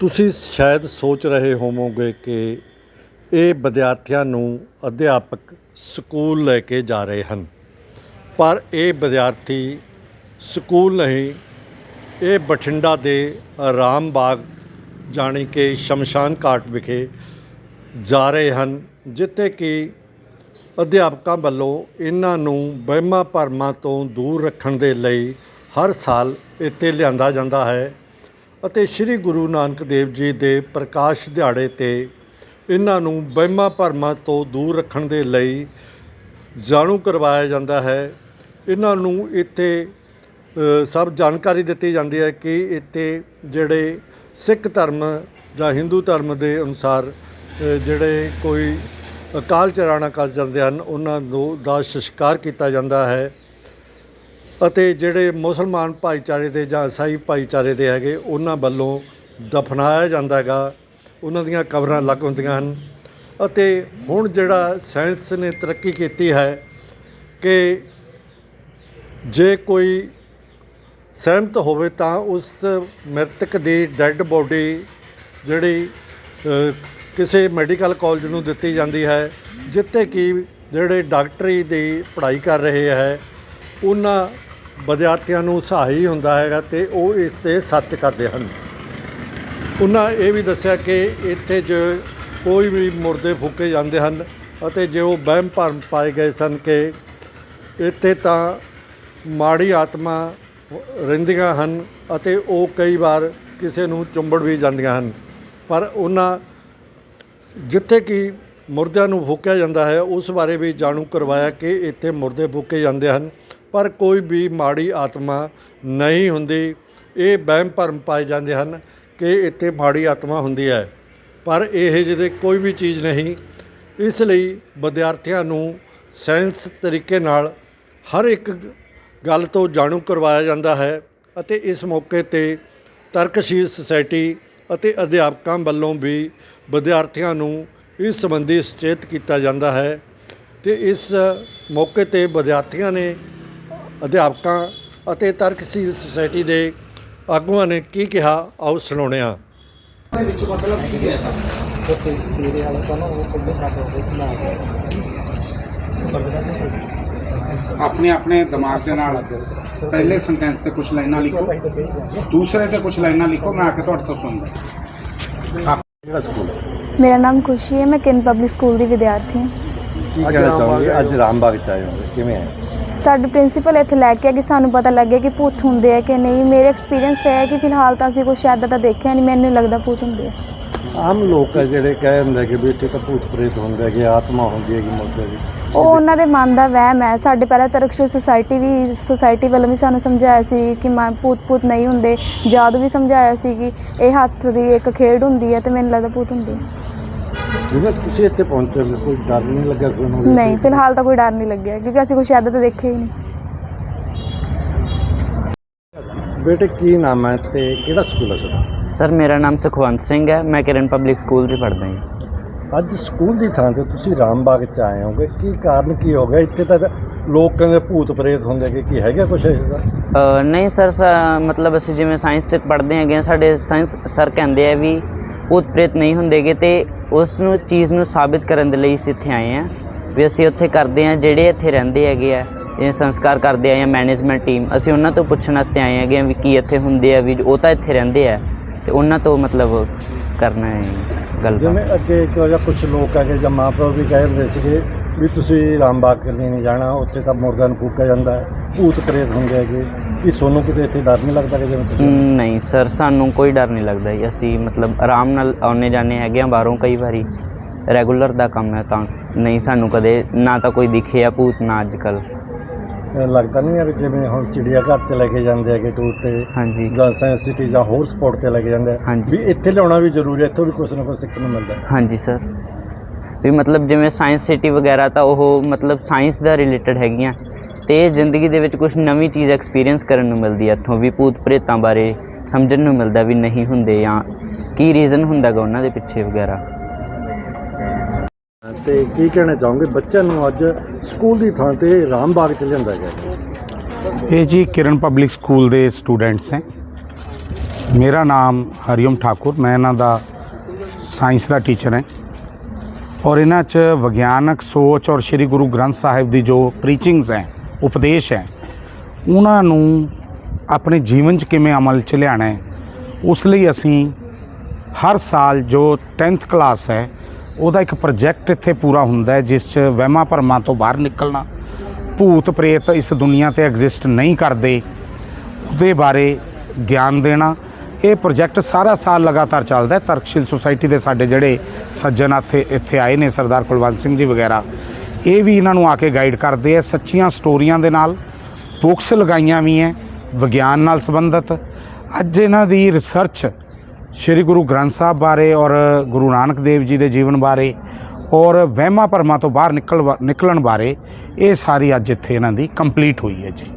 ਤੁਸੀਂ ਸ਼ਾਇਦ ਸੋਚ ਰਹੇ ਹੋਵੋਗੇ ਕਿ ਇਹ ਵਿਦਿਆਰਥੀਆਂ ਨੂੰ ਅਧਿਆਪਕ ਸਕੂਲ ਲੈ ਕੇ ਜਾ ਰਹੇ ਹਨ। ਪਰ ਇਹ ਵਿਦਿਆਰਥੀ ਸਕੂਲ ਨਹੀਂ, ਇਹ ਬਠਿੰਡਾ ਦੇ ਰਾਮ ਬਾਗ ਜਾਣੀ ਕਿ ਸ਼ਮਸ਼ਾਨ ਘਾਟ ਵਿਖੇ ਜਾ ਰਹੇ ਹਨ, ਜਿੱਥੇ ਕਿ ਅਧਿਆਪਕਾਂ ਵੱਲੋਂ ਇਹਨਾਂ ਨੂੰ ਵਹਿਮਾਂ ਭਰਮਾਂ ਤੋਂ ਦੂਰ ਰੱਖਣ ਦੇ ਲਈ ਹਰ ਸਾਲ ਇੱਥੇ ਲਿਆਂਦਾ ਜਾਂਦਾ ਹੈ। ਅਤੇ ਸ੍ਰੀ ਗੁਰੂ ਨਾਨਕ ਦੇਵ ਜੀ ਦੇ ਪ੍ਰਕਾਸ਼ ਦਿਹਾੜੇ ਤੇ ਇਹਨਾਂ ਨੂੰ ਵਹਿਮਾਂ ਭਰਮਾਂ ਤੋਂ ਦੂਰ ਰੱਖਣ ਦੇ ਲਈ ਜਾਣੂ ਕਰਵਾਇਆ ਜਾਂਦਾ ਹੈ। ਇਹਨਾਂ ਨੂੰ ਇੱਥੇ ਸਭ ਜਾਣਕਾਰੀ ਦਿੱਤੀ ਜਾਂਦੀ ਹੈ ਕਿ ਇੱਥੇ ਜਿਹੜੇ ਸਿੱਖ ਧਰਮ ਜਾਂ ਹਿੰਦੂ ਧਰਮ ਦੇ ਅਨੁਸਾਰ ਜਿਹੜੇ ਕੋਈ ਅਕਾਲ ਚਲਾਣਾ ਕਰ ਜਾਂਦੇ ਹਨ, ਉਹਨਾਂ ਨੂੰ ਦਾ ਸੰਸਕਾਰ ਕੀਤਾ ਜਾਂਦਾ ਹੈ। ਅਤੇ ਜਿਹੜੇ ਮੁਸਲਮਾਨ ਭਾਈਚਾਰੇ ਦੇ ਜਾਂ ਈਸਾਈ ਭਾਈਚਾਰੇ ਦੇ ਹੈਗੇ, ਉਹਨਾਂ ਵੱਲੋਂ ਦਫਨਾਇਆ ਜਾਂਦਾ ਹੈਗਾ। ਉਹਨਾਂ ਦੀਆਂ ਕਬਰਾਂ ਅਲੱਗ ਹੁੰਦੀਆਂ ਹਨ। ਅਤੇ ਹੁਣ ਜਿਹੜਾ ਸਾਇੰਸ ਨੇ ਤਰੱਕੀ ਕੀਤੀ ਹੈ ਕਿ ਜੇ ਕੋਈ ਸਹਿਮਤ ਹੋਵੇ ਤਾਂ ਉਸ ਮ੍ਰਿਤਕ ਦੀ ਡੈੱਡ ਬੋਡੀ ਜਿਹੜੀ ਕਿਸੇ ਮੈਡੀਕਲ ਕਾਲਜ ਨੂੰ ਦਿੱਤੀ ਜਾਂਦੀ ਹੈ, ਜਿੱਥੇ ਕਿ ਜਿਹੜੇ ਡਾਕਟਰੀ ਦੀ ਪੜ੍ਹਾਈ ਕਰ ਰਹੇ ਹੈ, ਉਹਨਾਂ ਵਿਦਿਆਰਥੀਆਂ ਨੂੰ ਸਹਾਈ ਹੁੰਦਾ ਹੈਗਾ ਤੇ ਉਹ ਇਸ ਤੇ ਸੱਚ ਕਰਦੇ ਹਨ। ਉਹਨਾਂ ਇਹ ਵੀ ਦੱਸਿਆ ਕਿ ਇੱਥੇ ਜੋ ਕੋਈ ਵੀ ਮੁਰਦੇ ਫੂਕੇ ਜਾਂਦੇ ਹਨ ਅਤੇ ਜੇ ਉਹ ਵਹਿਮ ਭਰਮ ਪਾਏ ਗਏ ਸਨ ਕਿ ਇੱਥੇ ਤਾਂ ਮਾੜੀ ਆਤਮਾ ਰਹਿੰਦੀਆਂ ਹਨ ਅਤੇ ਉਹ ਕਈ ਵਾਰ ਕਿਸੇ ਨੂੰ ਚੁੰਬੜ ਵੀ ਜਾਂਦੀਆਂ ਹਨ। ਪਰ ਉਹਨਾਂ ਜਿੱਥੇ ਕਿ ਮੁਰਦਿਆਂ ਨੂੰ ਫੂਕਿਆ ਜਾਂਦਾ ਹੈ, ਉਸ ਬਾਰੇ ਵੀ ਜਾਣੂ ਕਰਵਾਇਆ ਕਿ ਇੱਥੇ ਮੁਰਦੇ ਫੂਕੇ ਜਾਂਦੇ ਹਨ। ਪਰ ਕੋਈ ਵੀ ਮਾੜੀ ਆਤਮਾ ਨਹੀਂ ਹੁੰਦੀ। ਇਹ ਵਹਿਮ ਭਰਮ ਪਾਏ ਜਾਂਦੇ ਹਨ ਕਿ ਇੱਥੇ ਮਾੜੀ ਆਤਮਾ ਹੁੰਦੀ ਹੈ। ਪਰ ਇਹ ਜਿਹਦੇ ਕੋਈ ਵੀ ਚੀਜ਼ ਨਹੀਂ, ਇਸ ਲਈ ਵਿਦਿਆਰਥੀਆਂ ਨੂੰ ਸਾਇੰਸ ਤਰੀਕੇ ਨਾਲ ਹਰ ਇੱਕ ਗੱਲ ਤੋਂ ਜਾਣੂ ਕਰਵਾਇਆ ਜਾਂਦਾ ਹੈ ਅਤੇ ਇਸ ਮੌਕੇ ਤੇ ਤਰਕਸ਼ੀਲ ਸੁਸਾਇਟੀ ਅਤੇ ਅਧਿਆਪਕਾਂ ਵੱਲੋਂ ਵੀ ਵਿਦਿਆਰਥੀਆਂ ਨੂੰ ਇਸ ਸੰਬੰਧੀ ਸੁਚੇਤ ਕੀਤਾ ਜਾਂਦਾ ਹੈ। ਤੇ ਇਸ ਮੌਕੇ ਤੇ ਵਿਦਿਆਰਥੀਆਂ ਨੇ ਅਧਿਆਪਕਾਂ ਅਤੇ ਤਰਕਸ਼ੀਲ ਸੁਸਾਇਟੀ ਦੇ ਆਗੂਆਂ ਨੇ ਕੀ ਕਿਹਾ ਆਓ ਸੁਣਾਉਂਦੇ ਹਾਂ। ਆਪਣੇ ਆਪਣੇ ਦਿਮਾਗ ਦੇ ਨਾਲ ਪਹਿਲੇ ਸੈਂਟੈਂਸ ਤੇ ਕੁਝ ਲਾਈਨਾਂ ਲਿਖੋ। ਦੂਸਰੇ ਤੇ ਕੁਝ ਲਾਈਨਾਂ ਲਿਖੋ ਮੈਂ ਆ ਕੇ ਤੁਹਾਡੇ ਤੋਂ ਸੁਣਦਾ। ਕਿਹੜਾ ਸਕੂਲ? ਮੇਰਾ ਨਾਮ ਖੁਸ਼ੀ ਹੈ ਮੈਂ ਕਿਨ ਪਬਲਿਕ ਸਕੂਲ ਦੀ ਵਿਦਿਆਰਥੀ ਹਾਂ। ਕੀ ਕਹਿਣਾ ਚਾਹੋਗੇ? ਅੱਜ ਰਾਮਬਾਗ ਚ ਆਏ ਹੋ ਕਿਵੇਂ ਹੈ ਸਾਡੇ ਪ੍ਰਿੰਸੀਪਲ ਇੱਥੇ ਲੈ ਕੇ ਆ ਕਿ ਸਾਨੂੰ ਪਤਾ ਲੱਗੇ ਕਿ ਭੂਤ ਹੁੰਦੇ ਆ ਕਿ ਨਹੀਂ। ਮੇਰੇ ਐਕਸਪੀਰੀਅੰਸ ਤੇ ਹੈ ਕਿ ਫਿਲਹਾਲ ਤਾਂ ਅਸੀਂ ਕੁਛ ਇੱਦਾਂ ਤਾਂ ਦੇਖਿਆ ਨਹੀਂ ਮੈਨੂੰ ਨਹੀਂ ਲੱਗਦਾ ਭੂਤ ਹੁੰਦੇ ਆ। ਆਮ ਲੋਕ ਹੈ ਜਿਹੜੇ ਕਹਿ ਦਿੰਦੇ ਕਿ ਵੀ ਇੱਥੇ ਤਾਂ ਭੂਤ ਪ੍ਰੇਤ ਹੁੰਦੇ ਹੈਗੇ ਆਤਮਾ ਹੁੰਦੀ ਹੈਗੀ ਮੁਰਦੇ ਦੀ। ਉਹ ਉਹਨਾਂ ਦੇ ਮਨ ਦਾ ਵਹਿਮ ਹੈ। ਸਾਡੇ ਪਹਿਲਾਂ ਤਰਕਸ਼ੀਲ ਸੁਸਾਇਟੀ ਵੀ ਸੁਸਾਇਟੀ ਵੱਲੋਂ ਵੀ ਸਾਨੂੰ ਸਮਝਾਇਆ ਸੀ ਕਿ ਮਾ ਭੂਤ ਭੂਤ ਨਹੀਂ ਹੁੰਦੇ। ਜਾਦੂ ਵੀ ਸਮਝਾਇਆ ਸੀ ਕਿ ਇਹ ਹੱਥ ਦੀ ਇੱਕ ਖੇਡ ਹੁੰਦੀ ਹੈ ਤੇ ਮੈਨੂੰ ਲੱਗਦਾ ਭੂਤ ਹੁੰਦੇ ਆ। ਜਿਵੇਂ ਤੁਸੀਂ ਇੱਥੇ ਪਹੁੰਚੇ ਹੋ, ਕੋਈ ਡਰ ਨਹੀਂ ਲੱਗਿਆ ਤੁਹਾਨੂੰ ਨਹੀਂ ਫਿਲਹਾਲ ਤਾਂ ਕੋਈ ਡਰ ਨਹੀਂ ਲੱਗਿਆ ਕਿਉਂਕਿ ਅਸੀਂ ਕੁਛ ਇੱਦਾਂ ਤਾਂ ਦੇਖਿਆ ਹੀ ਨਹੀਂ। ਬੇਟੇ ਕੀ ਨਾਮ ਹੈ ਤੇ ਕਿਹੜਾ ਸਕੂਲ ਹੈ ਤੁਹਾਡਾ? ਸਰ ਮੇਰਾ ਨਾਮ ਸੁਖਵੰਤ ਸਿੰਘ ਹੈ ਮੈਂ ਕਿਰਨ ਪਬਲਿਕ ਸਕੂਲ 'ਚ ਪੜ੍ਹਦਾ ਹਾਂ ਅੱਜ ਸਕੂਲ ਦੀ ਥਾਂ ਤੇ ਤੁਸੀਂ ਰਾਮਬਾਗ ਚ ਆਏ ਹੋਗੇ ਕੀ ਕਾਰਨ ਕੀ ਹੋ ਗਿਆ? ਇੱਥੇ ਤਾਂ ਲੋਕ ਕਹਿੰਦੇ ਭੂਤ ਪ੍ਰੇਤ ਹੁੰਦੇ ਕਿ ਕੀ ਹੈਗਾ ਕੁਛ ਇਹਦਾ ਅ, ਨਹੀਂ ਸਰ ਸ- ਮਤਲਬ ਅਸੀਂ ਜਿਵੇਂ ਸਾਇੰਸ 'ਚ ਪੜ੍ਹਦੇ ਹੈਗੇ ਹਾਂ ਸਾਡੇ ਸਾਇੰਸ ਸਰ ਕਹਿੰਦੇ ਆ ਵੀ ਭੂਤ ਪ੍ਰੇਤ ਨਹੀਂ ਹੁੰਦੇਗੇ ਤੇ ਉਸ ਨੂੰ, ਚੀਜ਼ ਨੂੰ ਸਾਬਿਤ ਕਰਨ ਦੇ ਲਈ ਅਸੀਂ ਇੱਥੇ ਆਏ ਹਾਂ। ਵੀ ਅਸੀਂ ਉੱਥੇ ਕਰਦੇ ਹਾਂ, ਜਿਹੜੇ ਇੱਥੇ ਰਹਿੰਦੇ ਹੈਗੇ ਆ ਇਹ ਸੰਸਕਾਰ ਕਰਦੇ ਆ ਜਾਂ ਮੈਨੇਜਮੈਂਟ ਟੀਮ ਅਸੀਂ ਉਹਨਾਂ ਤੋਂ ਪੁੱਛਣ ਵਾਸਤੇ ਆਏ ਹੈਗੇ ਹਾਂ ਵੀ ਕੀ ਇੱਥੇ ਹੁੰਦੇ ਆ, ਵੀ ਉਹ ਤਾਂ ਇੱਥੇ ਰਹਿੰਦੇ ਆ, ਤੇ ਉਹਨਾਂ ਤੋਂ ਮਤਲਬ ਕਰਨਾ ਹੈ ਗੱਲ ਜਿਵੇਂ ਅੱਗੇ ਇੱਕ ਜਾਂ ਕੁਝ ਲੋਕ ਹੈਗੇ ਜਾਂ ਮਾਪੇ ਵੀ ਕਹਿ ਦਿੰਦੇ ਸੀਗੇ ਵੀ ਤੁਸੀਂ ਰਾਮਬਾਗ ਕਰਨੀ ਨਹੀਂ ਜਾਣਾ, ਉੱਥੇ ਤਾਂ ਮੁਰਗਾ ਨੂੰ ਫੂਕਿਆ ਜਾਂਦਾ, ਭੂਤ ਪ੍ਰੇਤ ਹੁੰਦੇ ਹੈਗੇ। ਕਿ ਸੋਨੂੰ ਕਿਤੇ ਇੱਥੇ ਡਰ ਨਹੀਂ ਲੱਗਦਾ ਕਿ ਜਿਵੇਂ ਤੁਸੀਂ ਨਹੀਂ ਸਰ ਸਾਨੂੰ ਕੋਈ ਡਰ ਨਹੀਂ ਲੱਗਦਾ ਜੀ। ਅਸੀਂ ਮਤਲਬ ਆਰਾਮ ਨਾਲ ਆਉਣੇ ਜਾਂਦੇ ਹੈਗੇ ਆ ਬਾਹਰੋਂ ਕਈ ਵਾਰੀ। ਰੈਗੂਲਰ ਦਾ ਕੰਮ ਹੈ ਤਾਂ। ਨਹੀਂ ਸਾਨੂੰ ਕਦੇ ਨਾ ਤਾਂ ਕੋਈ ਦਿਖੇ ਆ ਭੂਤ ਨਾ ਅੱਜ ਕੱਲ ਇਹ ਲੱਗਦਾ ਨਹੀਂ ਹੈ ਵੀ ਜਿਵੇਂ ਹੁਣ ਚਿੜੀਆ ਘਰ ਤੇ ਲੈ ਕੇ ਜਾਂਦੇ ਹੈਗੇ ਟੂਰ ਤੇ ਹਾਂਜੀ। ਜਾਂ ਸਾਇੰਸ ਸਿਟੀ ਜਾਂ ਹੋਰ ਸਪੋਰਟ ਤੇ ਲੈ ਕੇ ਜਾਂਦੇ ਆ। ਹਾਂਜੀ। ਵੀ ਇੱਥੇ ਲਿਆਉਣਾ ਵੀ ਜ਼ਰੂਰੀ ਹੈ ਇੱਥੋਂ ਵੀ ਕੁਝ ਨਾ ਕੁਝ ਸਿੱਖਣ ਨੂੰ ਮਿਲਦਾ। ਹੈ। ਹਾਂਜੀ ਸਰ। ਵੀ ਮਤਲਬ ਜਿਵੇਂ ਸਾਇੰਸ ਸਿਟੀ ਵਗੈਰਾ ਤਾਂ ਉਹ ਮਤਲਬ ਸਾਇੰਸ ਦਾ ਰਿਲੇਟਡ ਹੈਗੀਆਂ। ਤੇ ਜ਼ਿੰਦਗੀ ਦੇ ਵਿੱਚ ਕੁਝ ਨਵੀਂ ਚੀਜ਼ ਐਕਸਪੀਰੀਅੰਸ ਕਰਨ ਨੂੰ ਮਿਲਦੀ ਹੈ ਇੱਥੋਂ ਵੀ ਭੂਤ ਪ੍ਰੇਤਾਂ ਬਾਰੇ ਸਮਝਣ ਨੂੰ ਮਿਲਦਾ ਵੀ ਨਹੀਂ ਹੁੰਦੇ ਜਾਂ ਕੀ ਰੀਜ਼ਨ ਹੁੰਦਾਗਾ ਉਹਨਾਂ ਦੇ ਪਿੱਛੇ ਵਗੈਰਾ। ਤੇ ਕੀ ਕਹਿਣਾ ਚਾਹੋਗੇ? ਬੱਚਿਆਂ ਨੂੰ ਅੱਜ ਸਕੂਲ ਦੀ ਥਾਂ ਤੇ ਰਾਮਬਾਗ ਚ ਲਿਆਂਦਾ ਗਿਆ ਇਹ ਜੀ ਕਿਰਨ ਪਬਲਿਕ ਸਕੂਲ ਦੇ ਸਟੂਡੈਂਟਸ ਹੈ। ਮੇਰਾ ਨਾਮ ਹਰੀਓਮ ਠਾਕੁਰ ਮੈਂ ਇਹਨਾਂ ਦਾ ਸਾਇੰਸ ਦਾ ਟੀਚਰ ਹਾਂ। ਔਰ ਇਹਨਾਂ 'ਚ ਵਿਗਿਆਨਕ ਸੋਚ ਔਰ ਸ੍ਰੀ ਗੁਰੂ ਗ੍ਰੰਥ ਸਾਹਿਬ ਦੀ ਜੋ ਪ੍ਰੀਚਿੰਗਸ ਹੈ ਉਪਦੇਸ਼ ਹੈ। ਉਹਨਾਂ ਨੂੰ ਆਪਣੇ ਜੀਵਨ 'ਚ ਕਿਵੇਂ ਅਮਲ 'ਚ ਲਿਆਣਾ ਹੈ, ਉਸ ਲਈ ਅਸੀਂ ਹਰ ਸਾਲ ਜੋ 10th ਕਲਾਸ ਹੈ, ਉਹਦਾ ਇੱਕ ਪ੍ਰੋਜੈਕਟ ਇੱਥੇ ਪੂਰਾ ਹੁੰਦਾ ਹੈ, ਜਿਸ 'ਚ ਵਹਿਮਾਂ ਭਰਮਾਂ ਤੋਂ ਬਾਹਰ ਨਿਕਲਣਾ, ਭੂਤ ਪ੍ਰੇਤ ਇਸ ਦੁਨੀਆ ਤੇ ਐਗਜ਼ਿਸਟ ਨਹੀਂ ਕਰਦੇ, ਉਹਦੇ ਬਾਰੇ ਗਿਆਨ ਦੇਣਾ ਇਹ ਪ੍ਰੋਜੈਕਟ ਸਾਰਾ ਸਾਲ ਲਗਾਤਾਰ ਚੱਲਦਾ ਹੈ। ਤਰਕਸ਼ੀਲ ਸੁਸਾਇਟੀ ਦੇ ਸਾਡੇ ਜਿਹੜੇ ਸੱਜਣ ਇੱਥੇ ਇੱਥੇ ਆਏ ਨੇ, ਸਰਦਾਰ ਕੁਲਵੰਤ ਸਿੰਘ ਜੀ ਵਗੈਰਾ, ਇਹ ਵੀ ਇਹਨਾਂ ਨੂੰ ਆ ਕੇ ਗਾਈਡ ਕਰਦੇ ਆ। ਸੱਚੀਆਂ ਸਟੋਰੀਆਂ ਦੇ ਨਾਲ ਬੁੱਕਸ ਲਗਾਈਆਂ ਵੀ ਹੈ ਵਿਗਿਆਨ ਨਾਲ ਸੰਬੰਧਿਤ। ਅੱਜ ਇਹਨਾਂ ਦੀ ਰਿਸਰਚ ਸ੍ਰੀ ਗੁਰੂ ਗ੍ਰੰਥ ਸਾਹਿਬ ਬਾਰੇ ਔਰ ਗੁਰੂ ਨਾਨਕ ਦੇਵ ਜੀ ਦੇ ਜੀਵਨ ਬਾਰੇ ਔਰ ਵਹਿਮਾਂ ਭਰਮਾਂ ਤੋਂ ਬਾਹਰ ਨਿਕਲ ਨਿਕਲਣ ਬਾਰੇ ਇਹ ਸਾਰੀ ਅੱਜ ਇੱਥੇ ਇਹਨਾਂ ਦੀ ਕੰਪਲੀਟ ਹੋਈ ਹੈ ਜੀ।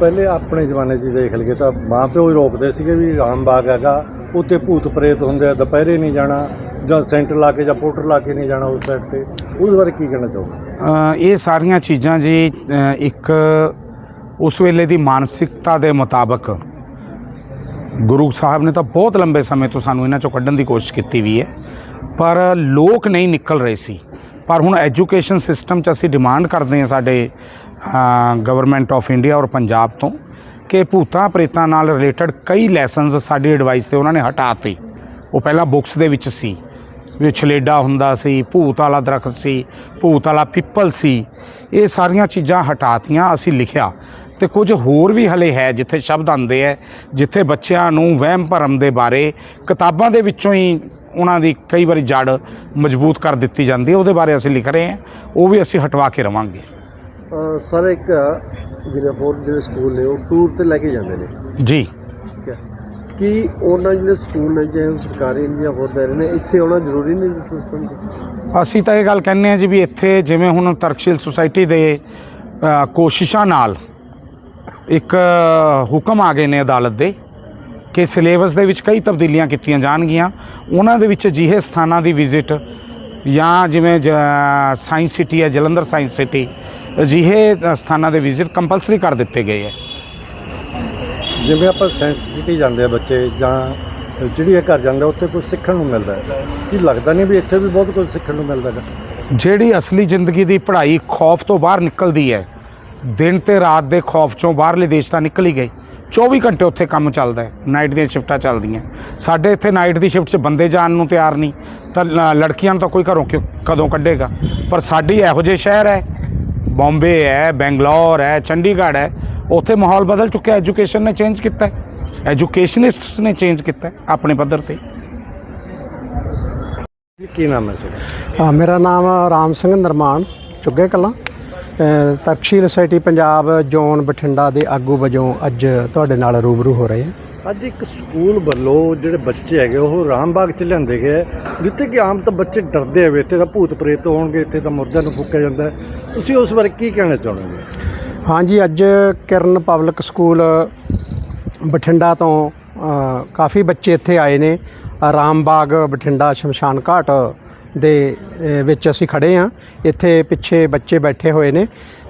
ਪਹਿਲੇ ਆਪਣੇ ਜ਼ਮਾਨੇ 'ਚ ਦੇਖ ਲਈਏ ਤਾਂ ਮਾਂ ਪਿਓ ਹੀ ਰੋਕਦੇ ਸੀਗੇ ਵੀ ਰਾਮ ਬਾਗ ਹੈਗਾ, ਉੱਥੇ ਭੂਤ ਪ੍ਰੇਤ ਹੁੰਦੇ ਆ, ਦੁਪਹਿਰੇ ਨਹੀਂ ਜਾਣਾ, ਜਾਂ ਸੈਂਟਰ ਲਾ ਕੇ ਜਾਂ ਪੋਟਰ ਲਾ ਕੇ ਨਹੀਂ ਜਾਣਾ ਉਸ ਸਾਈਡ ਤੇ। ਉਸ ਬਾਰੇ ਕੀ ਕਹਿਣਾ ਚਾਹੋਗੇ? ਇਹ ਸਾਰੀਆਂ ਚੀਜ਼ਾਂ ਜੀ ਇੱਕ ਉਸ ਵੇਲੇ ਦੀ ਮਾਨਸਿਕਤਾ ਦੇ ਮੁਤਾਬਕ ਗੁਰੂ ਸਾਹਿਬ ਨੇ ਤਾਂ ਬਹੁਤ ਲੰਬੇ ਸਮੇਂ ਤੋਂ ਸਾਨੂੰ ਇਹਨਾਂ ਚੋਂ ਕੱਢਣ ਦੀ ਕੋਸ਼ਿਸ਼ ਕੀਤੀ ਵੀ ਹੈ, ਪਰ ਲੋਕ ਨਹੀਂ ਨਿਕਲ ਰਹੇ ਸੀ। ਪਰ ਹੁਣ ਐਜੂਕੇਸ਼ਨ ਸਿਸਟਮ 'ਚ ਅਸੀਂ ਡਿਮਾਂਡ ਕਰਦੇ ਹਾਂ ਸਾਡੇ ਗਵਰਨਮੈਂਟ ਆਫ ਇੰਡੀਆ ਔਰ ਪੰਜਾਬ ਤੋਂ ਕਿ ਭੂਤਾਂ ਪ੍ਰੇਤਾਂ ਨਾਲ ਰਿਲੇਟਡ ਕਈ ਲੈਸਨਸ ਸਾਡੀ ਐਡਵਾਈਸ ਤੇ ਉਹਨਾਂ ਨੇ ਹਟਾਤੇ ਉਹ ਪਹਿਲਾਂ ਬੁੱਕਸ ਦੇ ਵਿੱਚ ਸੀ ਵੀ ਛਲੇਡਾ ਹੁੰਦਾ ਸੀ, ਭੂਤ ਵਾਲਾ ਦਰਖਤ ਸੀ, ਭੂਤ ਵਾਲਾ ਪਿੱਪਲ ਸੀ, ਇਹ ਸਾਰੀਆਂ ਚੀਜ਼ਾਂ ਹਟਾਤੀਆਂ, ਅਸੀਂ ਲਿਖਿਆ। ਤੇ ਕੁਝ ਹੋਰ ਵੀ ਹਲੇ ਹੈ ਜਿੱਥੇ ਸ਼ਬਦ ਆਉਂਦੇ ਹੈ, ਜਿੱਥੇ ਬੱਚਿਆਂ ਨੂੰ ਵਹਿਮ ਭਰਮ ਦੇ ਬਾਰੇ ਕਿਤਾਬਾਂ ਦੇ ਵਿੱਚੋਂ ਹੀ ਉਹਨਾਂ ਦੀ ਕਈ ਵਾਰੀ ਜੜ ਮਜ਼ਬੂਤ ਕਰ ਦਿੱਤੀ ਜਾਂਦੀ ਹੈ ਉਹਦੇ ਬਾਰੇ ਅਸੀਂ ਲਿਖ ਰਹੇ ਹਾਂ। ਉਹ ਵੀ ਅਸੀਂ ਹਟਵਾ ਕੇ ਰਵਾਂਗੇ। ਸਰ ਇੱਕ ਜਿਹੜੇ ਹੋਰ ਜਿਹੜੇ ਸਕੂਲ ਨੇ ਉਹ ਟੂਰ ਤੇ ਲੈ ਕੇ ਜਾਂਦੇ ਨੇ। ਜੀ। ਕੀ ਉਹਨਾਂ ਜਿਹੜੇ ਸਕੂਲ ਨੇ ਉਹ ਸਰਕਾਰੀ ਨੇ ਜਾਂ ਹੋਰ ਦਾਇਰੇ ਨੇ ਇੱਥੇ ਆਉਣਾ ਜ਼ਰੂਰੀ ਨਹੀਂ ਤੁਸੀਂ ਅਸੀਂ ਤਾਂ ਇਹ ਗੱਲ ਕਹਿੰਦੇ ਹਾਂ ਜੀ ਵੀ ਇੱਥੇ ਜਿਵੇਂ ਹੁਣ ਤਰਕਸ਼ੀਲ ਸੁਸਾਇਟੀ ਦੇ ਕੋਸ਼ਿਸ਼ਾਂ ਨਾਲ ਇੱਕ ਹੁਕਮ ਆ ਗਏ ਨੇ ਅਦਾਲਤ ਦੇ। ਕਿ ਸਿਲੇਬਸ ਦੇ ਵਿੱਚ ਕਈ ਤਬਦੀਲੀਆਂ ਕੀਤੀਆਂ ਜਾਣਗੀਆਂ। ਉਹਨਾਂ ਦੇ ਵਿੱਚ ਅਜਿਹੇ ਸਥਾਨਾਂ ਦੀ ਵਿਜ਼ਿਟ ਜਾਂ ਜਿਵੇਂ ਸਾਇੰਸ ਸਿਟੀ ਹੈ ਜਲੰਧਰ ਸਾਇੰਸ ਸਿਟੀ ਅਜਿਹੇ ਅ, ਸਥਾਨਾਂ ਦੇ ਵਿਜ਼ਿਟ ਕੰਪਲਸਰੀ ਕਰ ਦਿੱਤੇ ਗਏ ਹੈ। ਜਿਵੇਂ ਆਪਾਂ ਸਾਇੰਸ ਸਿਟੀ ਜਾਂਦੇ ਆ ਬੱਚੇ ਜਾਂ ਚਿੜੀਆ ਘਰ ਜਾਂਦੇ ਉੱਥੇ ਕੁਝ ਸਿੱਖਣ ਨੂੰ ਮਿਲਦਾ ਹੈ। ਕੀ ਲੱਗਦਾ ਨਹੀਂ ਵੀ ਇੱਥੇ ਵੀ ਬਹੁਤ ਕੁਝ ਸਿੱਖਣ ਨੂੰ ਮਿਲਦਾ ਹੈ ਜਿਹੜੀ ਅਸਲੀ ਜ਼ਿੰਦਗੀ ਦੀ ਪੜ੍ਹਾਈ ਖੌਫ ਤੋਂ ਬਾਹਰ ਨਿਕਲਦੀ ਹੈ ਦਿਨ ਤੇ ਰਾਤ ਦੇ ਖੌਫ ਚੋਂ ਬਾਹਰਲੇ ਦੇਸ਼ ਤਾਂ ਨਿਕਲ ਹੀ ਗਏ। 24 ਘੰਟੇ ਉੱਥੇ ਕੰਮ ਚੱਲਦਾ ਹੈ। ਨਾਈਟ ਦੀਆਂ ਸ਼ਿਫਟਾਂ ਚੱਲਦੀਆਂ ਸਾਡੇ ਇੱਥੇ ਨਾਈਟ ਦੀ ਸ਼ਿਫਟ 'ਚ ਬੰਦੇ ਜਾਣ ਨੂੰ ਤਿਆਰ ਨਹੀਂ। ਤਾਂ ਲ- ਲੜਕੀਆਂ ਨੂੰ ਤਾਂ ਕੋਈ ਘਰੋਂ ਕਿਉਂ ਕਦੋਂ ਕੱਢੇਗਾ? ਪਰ ਸਾਡੀ ਇਹੋ ਜਿਹੇ ਸ਼ਹਿਰ ਹੈ। ਬੰਬੇ ਹੈ ਬੈਂਗਲੌਰ ਹੈ ਚੰਡੀਗੜ੍ਹ ਹੈ। ਉੱਥੇ ਮਾਹੌਲ ਬਦਲ ਚੁੱਕਿਆ ਐਜੂਕੇਸ਼ਨ ਨੇ ਚੇਂਜ ਕੀਤਾ ਹੈ। ਐਜੂਕੇਸ਼ਨਿਸਟਸ ਨੇ ਚੇਂਜ ਕੀਤਾ ਹੈ ਆਪਣੇ ਪੱਧਰ ਤੇ। ਕੀ ਨਾਮ ਹੈ ਤੁਹਾਡਾ? ਹਾਂ ਮੇਰਾ ਨਾਮ ਰਾਮ ਸਿੰਘ ਨਰਮਾਨ ਚੁੱਗੇ ਕਲਾਂ। ਤਰਕਸ਼ੀਲ ਸੁਸਾਇਟੀ ਪੰਜਾਬ ਜ਼ੋਨ ਬਠਿੰਡਾ ਦੇ ਆਗੂ ਵਜੋਂ ਅੱਜ ਤੁਹਾਡੇ ਨਾਲ ਰੂਬਰੂ ਹੋ ਰਹੇ ਹਾਂ। ਅੱਜ ਇੱਕ ਸਕੂਲ ਵੱਲੋਂ ਜਿਹੜੇ ਬੱਚੇ ਹੈਗੇ ਉਹ ਰਾਮਬਾਗ ਚ ਲਿਆਂਦੇ ਗਏ ਜਿੱਥੇ ਕਿ ਆਮ ਤਾਂ ਬੱਚੇ ਡਰਦੇ ਆ ਵੀ ਇੱਥੇ ਤਾਂ ਭੂਤ ਪ੍ਰੇਤ ਹੋਣਗੇ ਇੱਥੇ ਤਾਂ ਮੁਰਦਿਆਂ ਨੂੰ ਫੂਕਿਆ ਜਾਂਦਾ। ਤੁਸੀਂ ਉਸ ਬਾਰੇ ਕੀ ਕਹਿਣਾ ਚਾਹੁੰਦੇ ਹੋ ਹਾਂਜੀ ਅੱਜ ਕਿਰਨ ਪਬਲਿਕ ਸਕੂਲ ਬਠਿੰਡਾ ਤੋਂ ਕਾਫੀ ਬੱਚੇ ਇੱਥੇ ਆਏ ਨੇ। ਰਾਮਬਾਗ ਬਠਿੰਡਾ ਸ਼ਮਸ਼ਾਨ ਘਾਟ ਦੇ ਵਿੱਚ ਅਸੀਂ ਖੜੇ ਆ ਇੱਥੇ ਪਿੱਛੇ ਬੱਚੇ ਬੈਠੇ ਹੋਏ ਨੇ।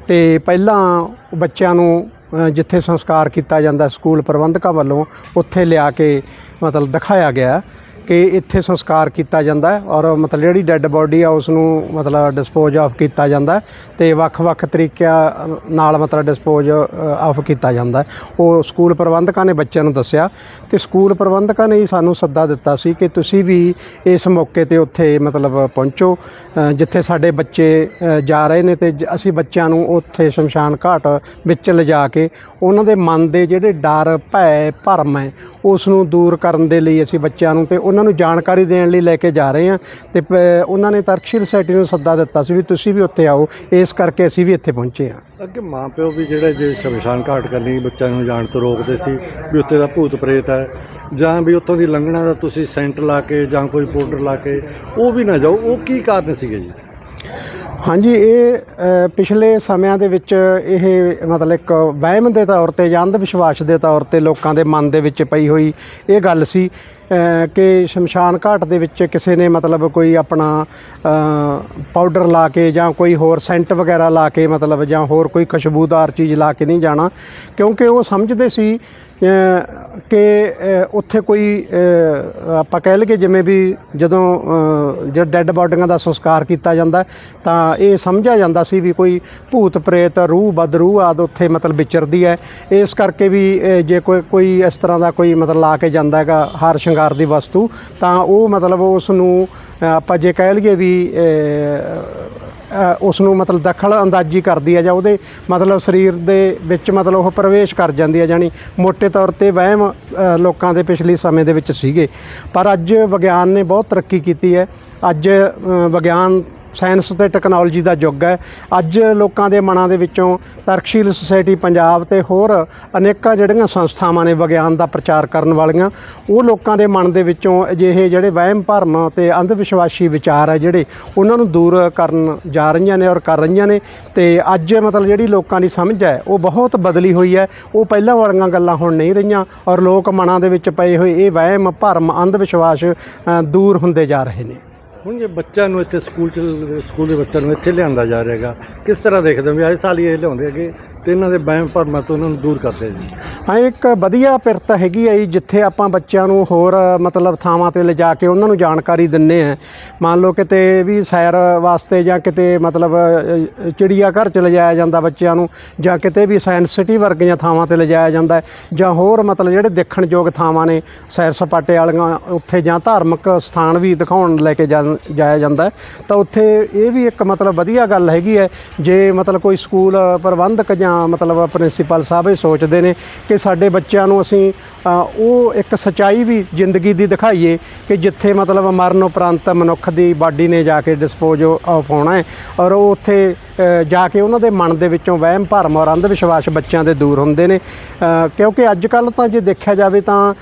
ਤੇ ਪਹਿਲਾਂ ਬੱਚਿਆਂ ਨੂੰ ਜਿੱਥੇ ਸੰਸਕਾਰ ਕੀਤਾ ਜਾਂਦਾ ਸਕੂਲ ਪ੍ਰਬੰਧਕਾਂ ਵੱਲੋਂ, ਉੱਥੇ ਲਿਆ ਕੇ ਮਤਲਬ ਦਿਖਾਇਆ ਗਿਆ। ਕਿ ਇੱਥੇ ਸੰਸਕਾਰ ਕੀਤਾ ਜਾਂਦਾ ਹੈ ਔਰ ਮਤਲਬ ਜਿਹੜੀ ਡੈੱਡ ਬੋਡੀ ਆ, ਉਸ ਨੂੰ ਮਤਲਬ ਡਿਸਪੋਜ਼ ਆਫ ਕੀਤਾ ਜਾਂਦਾ ਹੈ ਤੇ ਵੱਖ-ਵੱਖ ਤਰੀਕਿਆਂ ਨਾਲ ਮਤਲਬ ਡਿਸਪੋਜ਼ ਆਫ ਕੀਤਾ ਜਾਂਦਾ ਉਹ ਸਕੂਲ ਪ੍ਰਬੰਧਕਾਂ ਨੇ ਬੱਚਿਆਂ ਨੂੰ ਦੱਸਿਆ ਤੇ ਸਕੂਲ ਪ੍ਰਬੰਧਕਾਂ ਨੇ ਹੀ ਸਾਨੂੰ ਸੱਦਾ ਦਿੱਤਾ ਸੀ ਕਿ ਤੁਸੀਂ ਵੀ ਇਸ ਮੌਕੇ ਤੇ ਉੱਥੇ ਮਤਲਬ ਪਹੁੰਚੋ ਜਿੱਥੇ ਸਾਡੇ ਬੱਚੇ ਜਾ ਰਹੇ ਨੇ ਤੇ ਜ- ਅਸੀਂ ਬੱਚਿਆਂ ਨੂੰ ਉੱਥੇ ਸ਼ਮਸ਼ਾਨ ਘਾਟ ਵਿੱਚ ਲਿਜਾ ਕੇ ਉਹਨਾਂ ਦੇ ਮਨ ਦੇ ਜਿਹੜੇ ਡਰ, ਭੈ, ਭਰਮ ਹੈ, ਉਸ ਨੂੰ ਦੂਰ ਕਰਨ ਦੇ ਲਈ ਅਸੀਂ ਬੱਚਿਆਂ ਨੂੰ ਤੇ ਉਹਨਾਂ ਨੂੰ ਜਾਣਕਾਰੀ ਦੇਣ ਲਈ ਲੈ ਕੇ ਜਾ ਰਹੇ ਹਾਂ ਤੇ ਪ- ਉਹਨਾਂ ਨੇ ਤਰਕਸ਼ੀਲ ਸੋਸਾਇਟੀ ਨੂੰ ਸੱਦਾ ਦਿੱਤਾ ਸੀ ਵੀ ਤੁਸੀਂ ਵੀ ਉੱਥੇ ਆਓ ਇਸ ਕਰਕੇ ਅਸੀਂ ਵੀ ਇੱਥੇ ਪਹੁੰਚੇ ਹਾਂ। ਅੱਗੇ ਮਾਂ ਪਿਓ ਵੀ ਜਿਹੜੇ ਜੇ ਸ਼ਮਸ਼ਾਨ ਘਾਟ ਕਰਨੀ ਬੱਚਿਆਂ ਨੂੰ ਜਾਣ ਤੋਂ ਰੋਕਦੇ ਸੀ ਵੀ ਉੱਥੇ ਦਾ ਭੂਤ ਪ੍ਰੇਤ ਹੈ ਜਾਂ ਵੀ ਉੱਥੋਂ ਦੀ ਲੰਘਣਾ ਦਾ ਤੁਸੀਂ ਸੈਂਟ ਲਾ ਕੇ ਜਾਂ ਕੋਈ ਪਾਊਡਰ ਲਾ ਕੇ ਉਹ ਵੀ ਨਾ ਜਾਓ ਉਹ ਕੀ ਕਾਰਨ ਸੀਗੇ ਜੀ? ਹਾਂਜੀ ਇਹ ਅ, ਪਿਛਲੇ ਸਮਿਆਂ ਦੇ ਵਿੱਚ ਇਹ ਮਤਲਬ ਇੱਕ ਵਹਿਮ ਦੇ ਤੌਰ ਤੇ ਜਾਂ ਅੰਧ ਵਿਸ਼ਵਾਸ ਦੇ ਤੌਰ ਤੇ ਲੋਕਾਂ ਦੇ ਮਨ ਦੇ ਵਿੱਚ ਪਈ ਹੋਈ ਇਹ ਗੱਲ ਸੀ। ਕਿ ਸ਼ਮਸ਼ਾਨ ਘਾਟ ਦੇ ਵਿੱਚ ਕਿਸੇ ਨੇ ਮਤਲਬ ਕੋਈ ਆਪਣਾ ਪਾਊਡਰ ਲਾ ਕੇ ਜਾਂ ਕੋਈ ਹੋਰ ਸੈਂਟ ਵਗੈਰਾ ਲਾ ਕੇ ਮਤਲਬ ਜਾਂ ਹੋਰ ਕੋਈ ਖੁਸ਼ਬੂਦਾਰ ਚੀਜ਼ ਲਾ ਕੇ ਨਹੀਂ ਜਾਣਾ। ਕਿਉਂਕਿ ਉਹ ਸਮਝਦੇ ਸੀ ਕਿ ਉੱਥੇ ਕੋਈ ਆਪਾਂ ਕਹਿ ਲਈਏ ਜਿਵੇਂ ਵੀ ਜਦੋਂ ਅ, ਜਦ ਡੈੱਡ ਬਾਡੀਆਂ ਦਾ ਸੰਸਕਾਰ ਕੀਤਾ ਜਾਂਦਾ ਤਾਂ ਇਹ ਸਮਝਿਆ ਜਾਂਦਾ ਸੀ ਵੀ ਕੋਈ ਭੂਤ ਪ੍ਰੇਤ ਰੂਹ ਬਦਰੂਹ ਆਦ ਉੱਥੇ ਮਤਲਬ ਵਿਚਰਦੀ ਹੈ। ਇਸ ਕਰਕੇ ਵੀ ਜੇ ਕੋਈ ਕੋਈ ਇਸ ਤਰ੍ਹਾਂ ਦਾ ਕੋਈ ਮਤਲਬ ਲਾ ਕੇ ਜਾਂਦਾ ਹੈਗਾ ਹਾਰ ਸ਼ਿੰਗਾਰ ਦੀ ਵਸਤੂ ਤਾਂ ਉਹ ਮਤਲਬ ਉਸ ਨੂੰ ਆਪਾਂ ਜੇ ਕਹਿ ਲਈਏ ਵੀ ਅ, ਉਸ ਨੂੰ ਮਤਲਬ ਦਖਲ ਅੰਦਾਜ਼ੀ ਕਰਦੀ ਹੈ ਜਾਂ ਉਹਦੇ ਮਤਲਬ ਸਰੀਰ ਦੇ ਵਿੱਚ ਮਤਲਬ ਉਹ ਪ੍ਰਵੇਸ਼ ਕਰ ਜਾਂਦੀ ਹੈ ਜਾਨੀ ਮੋٹے ਤੌਰ ਤੇ ਵਹਿਮ ਲੋਕਾਂ ਦੇ ਪਿਛਲੇ ਸਮੇਂ ਦੇ ਵਿੱਚ ਸੀਗੇ। ਪਰ ਅੱਜ ਵਿਗਿਆਨ ਨੇ ਬਹੁਤ ਤਰੱਕੀ ਕੀਤੀ ਹੈ। ਅੱਜ ਵਿਗਿਆਨ ਸਾਇੰਸ ਤੇ ਟੈਕਨੋਲੋਜੀ ਦਾ ਯੁੱਗ ਹੈ। ਅੱਜ ਲੋਕਾਂ ਦੇ ਮਨਾਂ ਦੇ ਵਿੱਚੋਂ ਤਰਕਸ਼ੀਲ ਸੁਸਾਇਟੀ ਪੰਜਾਬ ਤੇ ਹੋਰ ਅਨੇਕਾਂ ਜਿਹੜੀਆਂ ਸੰਸਥਾਵਾਂ ਨੇ ਵਿਗਿਆਨ ਦਾ ਪ੍ਰਚਾਰ ਕਰਨ ਵਾਲੀਆਂ, ਉਹ ਲੋਕਾਂ ਦੇ ਮਨ ਦੇ ਵਿੱਚੋਂ ਅਜਿਹੇ ਜਿਹੜੇ ਵਹਿਮ ਭਰਮ ਤੇ ਅੰਧ ਵਿਸ਼ਵਾਸੀ ਵਿਚਾਰ ਹੈ ਜਿਹੜੇ ਉਹਨਾਂ ਨੂੰ ਦੂਰ ਕਰਨ ਜਾ ਰਹੀਆਂ ਨੇ ਔਰ ਕਰ ਰਹੀਆਂ ਨੇ ਤੇ ਅੱਜ ਮਤਲਬ ਜਿਹੜੀ ਲੋਕਾਂ ਦੀ ਸਮਝ ਹੈ, ਉਹ ਬਹੁਤ ਬਦਲੀ ਹੋਈ ਹੈ। ਉਹ ਪਹਿਲਾਂ ਵਾਲੀਆਂ ਗੱਲਾਂ ਹੁਣ ਨਹੀਂ ਰਹੀਆਂ ਔਰ ਲੋਕ ਮਨਾਂ ਦੇ ਵਿੱਚ ਪਏ ਹੋਏ ਇਹ ਵਹਿਮ, ਭਰਮ ਅੰਧ ਵਿਸ਼ਵਾਸ ਦੂਰ ਹੁੰਦੇ ਜਾ ਰਹੇ ਨੇ। ਹੁਣ ਜੇ ਬੱਚਿਆਂ ਨੂੰ ਇੱਥੇ ਸਕੂਲ ਚ, ਸਕੂਲ ਦੇ ਬੱਚਿਆਂ ਨੂੰ ਇੱਥੇ ਲਿਆਂਦਾ ਜਾ ਰਿਹਾਗਾ, ਕਿਸ ਤਰ੍ਹਾਂ ਦੇਖਦੇ ਹੋ ਵੀ ਆਏ ਸਾਲ ਹੀ ਇਹ ਲਿਆਉਂਦੇ ਹੈਗੇ? ਤੇ ਇਹਨਾਂ ਦੇ ਵਹਿਮ ਭਰਮਾਂ ਤੋਂ ਉਹਨਾਂ ਨੂੰ ਦੂਰ ਕਰਦੇ ਜੀ। ਹਾਂ ਇੱਕ ਵਧੀਆ ਪਿਰਤ ਹੈਗੀ ਹੈ ਜੀ ਜਿੱਥੇ ਆਪਾਂ ਬੱਚਿਆਂ ਨੂੰ ਹੋਰ ਮਤਲਬ ਥਾਵਾਂ ਤੇ ਲਿਜਾ ਕੇ ਉਹਨਾਂ ਨੂੰ ਜਾਣਕਾਰੀ ਦਿੰਨੇ ਆ ਮੰਨ ਲਓ ਕਿਤੇ ਵੀ ਸੈਰ ਵਾਸਤੇ ਜਾਂ ਕਿਤੇ ਮਤਲਬ ਅ, ਚਿੜੀਆ ਘਰ ਚ ਲਿਜਾਇਆ ਜਾਂਦਾ ਬੱਚਿਆਂ ਨੂੰ ਜਾਂ ਕਿਤੇ ਵੀ ਸਾਇੰਸ ਸਿਟੀ ਵਰਗੀਆਂ ਥਾਵਾਂ ਤੇ ਲਿਜਾਇਆ ਜਾਂਦਾ ਜਾਂ ਹੋਰ ਮਤਲਬ ਜਿਹੜੇ ਦੇਖਣਯੋਗ ਥਾਵਾਂ ਨੇ ਸੈਰ ਸਪਾਟੇ ਵਾਲੀਆਂ ਉੱਥੇ ਜਾਂ ਧਾਰਮਿਕ ਸਥਾਨ ਵੀ ਦਿਖਾਉਣ ਲੈ ਕੇ ਜਾ- ਜਾਇਆ ਜਾਂਦਾ ਤਾਂ ਉੱਥੇ ਇਹ ਵੀ ਇੱਕ ਮਤਲਬ ਵਧੀਆ ਗੱਲ ਹੈਗੀ ਹੈ ਜੇ ਮਤਲਬ ਕੋਈ ਸਕੂਲ ਪ੍ਰਬੰਧਕ ਜਾਂ ਮਤਲਬ ਪ੍ਰਿੰਸੀਪਲ ਸਾਹਿਬ ਇਹ ਸੋਚਦੇ ਨੇ ਕਿ ਸਾਡੇ ਬੱਚਿਆਂ ਨੂੰ ਅਸੀਂ ਉਹ ਇੱਕ ਸਚਾਈ ਵੀ ਜ਼ਿੰਦਗੀ ਦੀ ਦਿਖਾਈਏ ਕਿ ਜਿੱਥੇ ਮਤਲਬ ਮਰਨ ਉਪਰੰਤ ਮਨੁੱਖ ਦੀ ਬਾਡੀ ਨੇ ਜਾ ਕੇ ਡਿਸਪੋਜ਼ ਆਫ ਹੋਣਾ ਹੈ ਔਰ ਉਹ ਉੱਥੇ ਜਾ ਕੇ ਉਹਨਾਂ ਦੇ ਮਨ ਦੇ ਵਿੱਚੋਂ ਵਹਿਮ ਭਰਮ ਔਰ ਅੰਧ ਵਿਸ਼ਵਾਸ ਬੱਚਿਆਂ ਦੇ ਦੂਰ ਹੁੰਦੇ ਨੇ। ਕਿਉਂਕਿ ਅੱਜ ਕੱਲ ਤਾਂ ਜੇ ਦੇਖਿਆ ਜਾਵੇ ਤਾਂ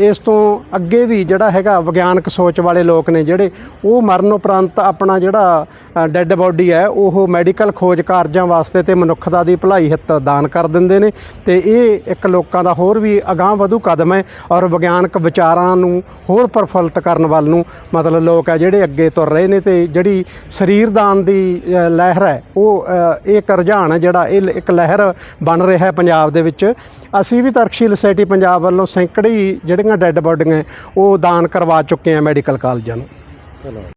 ਇਸ ਤੋਂ ਅੱਗੇ ਵੀ ਜਿਹੜਾ ਹੈਗਾ ਵਿਗਿਆਨਕ ਸੋਚ ਵਾਲੇ ਲੋਕ ਨੇ ਜਿਹੜੇ ਉਹ ਮਰਨ ਉਪਰੰਤ ਆਪਣਾ ਜਿਹੜਾ ਡੈੱਡ ਬਾਡੀ ਹੈ ਉਹ ਮੈਡੀਕਲ ਖੋਜ ਕਾਰਜਾਂ ਵਾਸਤੇ ਤੇ ਮਨੁੱਖਤਾ ਦੀ ਭਲਾਈ ਹਿੱਤ ਦਾਨ ਕਰ ਦਿੰਦੇ ਨੇ। ਤੇ ਇਹ ਇੱਕ ਲੋਕਾਂ ਦਾ ਹੋਰ ਵੀ ਅਗਾਂਹ ਵਧੂ ਕਦਮ ਹੈ ਔਰ ਵਿਗਿਆਨਕ ਵਿਚਾਰਾਂ ਨੂੰ ਹੋਰ ਪ੍ਰਫੁੱਲਤ ਕਰਨ ਵੱਲ ਨੂੰ ਮਤਲਬ ਲੋਕ ਹੈ ਜਿਹੜੇ ਅੱਗੇ ਤੁਰ ਰਹੇ ਨੇ ਤੇ ਜਿਹੜੀ ਸਰੀਰ ਦਾਨ ਦੀ ਅ, ਲਹਿਰ ਹੈ। ਉਹ ਇਹ ਇੱਕ ਰੁਝਾਨ ਹੈ ਜਿਹੜਾ ਇਹ ਇੱਕ ਲਹਿਰ ਬਣ ਰਿਹਾ ਹੈ ਪੰਜਾਬ ਦੇ ਵਿੱਚ। ਅਸੀਂ ਵੀ ਤਰਕਸ਼ੀਲ ਸੁਸਾਇਟੀ ਪੰਜਾਬ ਵੱਲੋਂ ਸੈਂਕੜੇ ਜਿਹੜੀਆਂ ਡੈੱਡ ਬੋਡੀਆਂ ਉਹ ਦਾਨ ਕਰਵਾ ਚੁੱਕੇ ਹਾਂ ਮੈਡੀਕਲ ਕਾਲਜਾਂ ਨੂੰ।